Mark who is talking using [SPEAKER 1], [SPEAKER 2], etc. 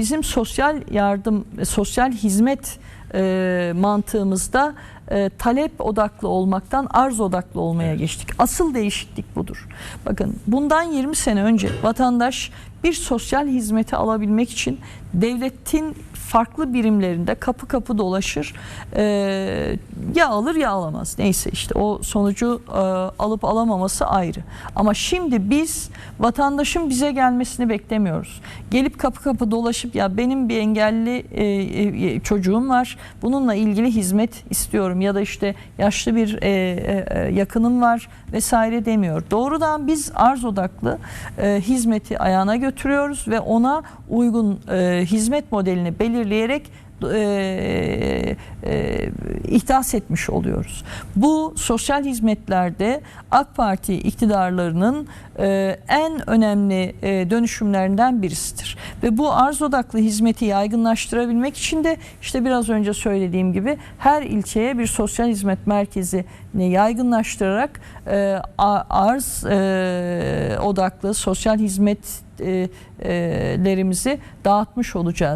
[SPEAKER 1] bizim sosyal yardım, sosyal hizmet e, mantığımızda e, talep odaklı olmaktan arz odaklı olmaya geçtik. Asıl değişiklik budur. Bakın bundan 20 sene önce vatandaş bir sosyal hizmeti alabilmek için devletin farklı birimlerinde kapı kapı dolaşır. E, ya alır ya alamaz. Neyse işte o sonucu e, alıp alamaması ayrı. Ama şimdi biz vatandaşın bize gelmesini beklemiyoruz. Gelip kapı kapı dolaşıp ya benim bir engelli e, e, çocuğum var. Bununla ilgili hizmet istiyorum ya da işte yaşlı bir e, e, e, yakınım var vesaire demiyor. Doğrudan biz arz odaklı e, hizmeti ayağına götürüyoruz ve ona uygun e, hizmet modelini belirleyerek e, e, ihdas etmiş oluyoruz. Bu sosyal hizmetlerde AK Parti iktidarlarının e, en önemli e, dönüşümlerinden birisidir. Ve bu arz odaklı hizmeti yaygınlaştırabilmek için de işte biraz önce söylediğim gibi her ilçeye bir sosyal hizmet merkezini yaygınlaştırarak e, arz e, odaklı sosyal hizmetlerimizi dağıtmış olacağız.